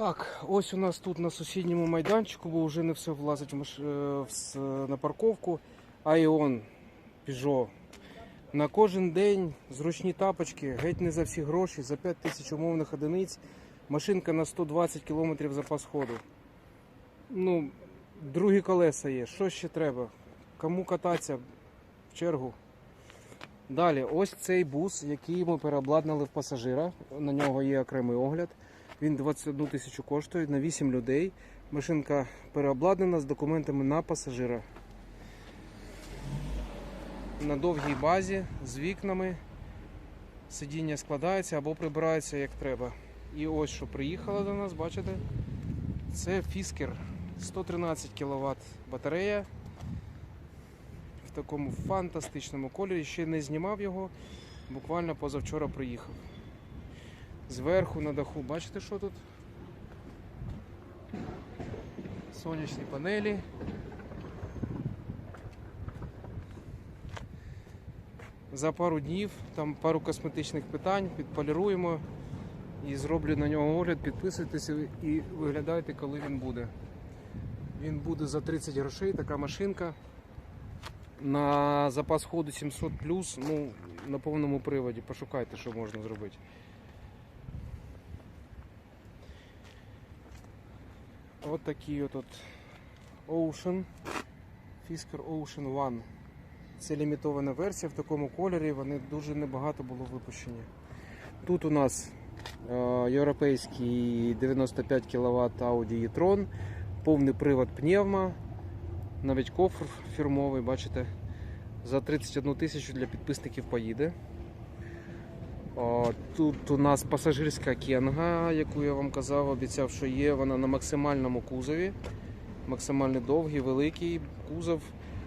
Так, ось у нас тут на сусідньому майданчику, бо вже не все влазить е, на парковку. Айон Peugeot. На кожен день зручні тапочки, геть не за всі гроші, за 5 тисяч умовних одиниць. Машинка на 120 км запас ходу. Ну, другі колеса є. Що ще треба? Кому кататися в чергу? Далі, ось цей бус, який ми переобладнали в пасажира. На нього є окремий огляд. Він 21 тисячу коштує на 8 людей. Машинка переобладнана з документами на пасажира. На довгій базі з вікнами. Сидіння складається або прибирається як треба. І ось що приїхала до нас, бачите? Це Fisker 113 кВт батарея. В такому фантастичному кольорі. Ще не знімав його. Буквально позавчора приїхав. Зверху на даху, бачите, що тут? Сонячні панелі. За пару днів, там пару косметичних питань, підполіруємо і зроблю на нього огляд, підписуйтесь і виглядайте, коли він буде. Він буде за 30 грошей, така машинка. На запас ходу 700 ну, на повному приводі. Пошукайте, що можна зробити. От такий от, от Ocean. Fisker Ocean One. Це лімітована версія в такому кольорі, вони дуже небагато було випущені. Тут у нас е, європейський 95 кВт Audi e-tron, повний привод пневма, навіть кофр фірмовий, бачите, за 31 тисячу для підписників поїде. Тут у нас пасажирська кенга, яку я вам казав, обіцяв, що є. Вона на максимальному кузові. Максимально довгий, великий кузов.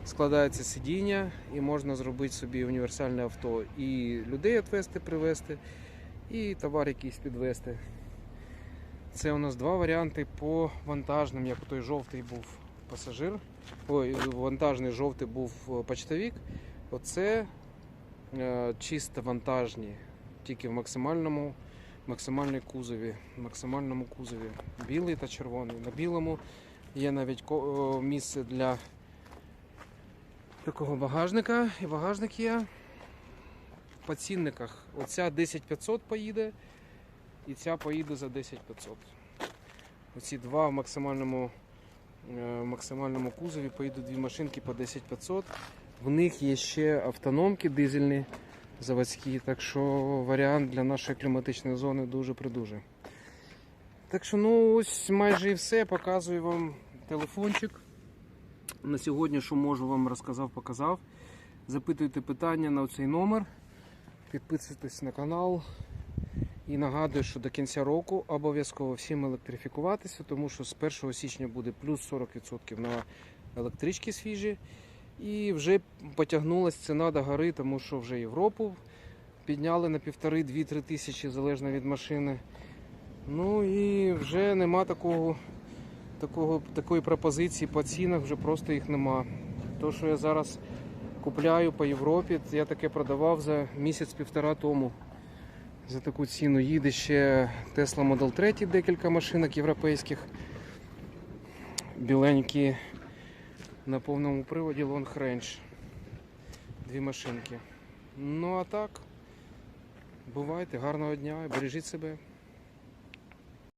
Складається сидіння і можна зробити собі універсальне авто. І людей відвезти, привезти, і товар якийсь підвезти. Це у нас два варіанти по вантажним, як той жовтий був пасажир. Ой, вантажний жовтий був е, почтовік. Оце е, чисто вантажні, тільки в максимальному, максимальній кузові, максимальному кузові. Білий та червоний. На білому є навіть місце для такого багажника. І багажник є по цінниках. Оця 10500 поїде, і ця поїде за 10500. Оці два в максимальному, е, в максимальному кузові поїдуть дві машинки по 10500. В них є ще автономки дизельні заводські, так що варіант для нашої кліматичної зони дуже-придуже. Так що, ну, ось майже і все. Показую вам телефончик. На сьогодні, що можу, вам розказав, показав. Запитуйте питання на цей номер, підписуйтесь на канал. І нагадую, що до кінця року обов'язково всім електрифікуватися, тому що з 1 січня буде плюс 40% на електрички свіжі. І вже потягнулася ціна до гори, тому що вже Європу підняли на півтори-дві-три тисячі залежно від машини. Ну і вже нема такого, такого, такої пропозиції по цінах, вже просто їх нема. То, що я зараз купляю по Європі, я таке продавав за місяць-півтора тому. За таку ціну їде ще Tesla Model 3, декілька машинок європейських. Біленькі на повному приводі Long Range. Дві машинки. Ну а так, бувайте, гарного дня, бережіть себе.